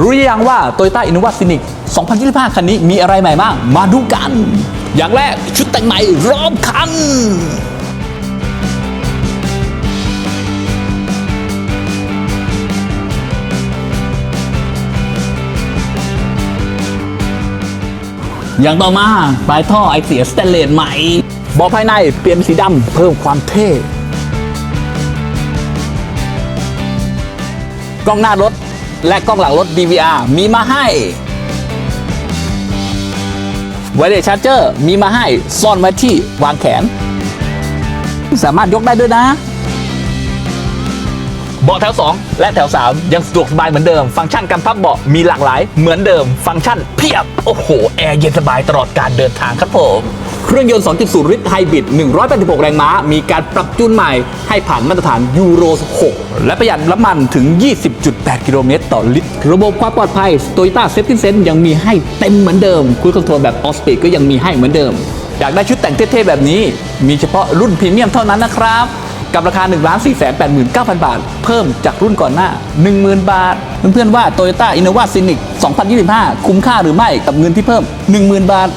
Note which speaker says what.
Speaker 1: รู้หรือยังว่า Toyota Innova Scenic 2025 คันนี้มีอะไรใหม่บ้าง มาดูกัน อย่างแรกชุดแต่งใหม่รอบคันอย่างต่อมาปลายท่อไอเสียสแตนเลสใหม่บาะภายในเปลี่ยนเป็นสีดำเพิ่มความเท่ กล้องหน้ารถ และกล้องหลังรถ DVR มีมาให้ไวเลสชาร์เจอร์มีมาให้ซ่อนไว้ที่วางแขน สามารถยกได้ด้วยนะ เบาะแถว 2 และแถว 3 ยังสะดวกสบายเหมือนเดิม ฟังก์ชันการพับเบาะมีหลากหลายเหมือนเดิม ฟังก์ชันเพียบ โอ้โห แอร์เย็นสบายตลอดการเดินทางครับผม เครื่องยนต์ 2.0 ลิตรไฮบริด 186 แรงม้า มีการปรับจูนใหม่ให้ผ่านมาตรฐานยูโร 6 และประหยัดน้ำมันถึง 20.8 กิโลเมตรต่อลิตร ระบบความปลอดภัย Toyota Safety Sense ยังมีให้เต็มเหมือนเดิมคุยคอนโทรลแบบออสปีดก็ยังมีให้เหมือนเดิม อยากได้ชุดแต่งเท่ๆแบบนี้ มีเฉพาะรุ่นพรีเมียมเท่านั้นนะครับกับราคา 1 4 8 9 0 0 0บาท เพิ่มจากรุ่นก่อนหน้า 10,000 บาท เพื่อนๆว่า Toyota Innova Scenic 2025 คุ้มค่าหรือไม่กับเงินที่เพิ่ม 10,000 บาท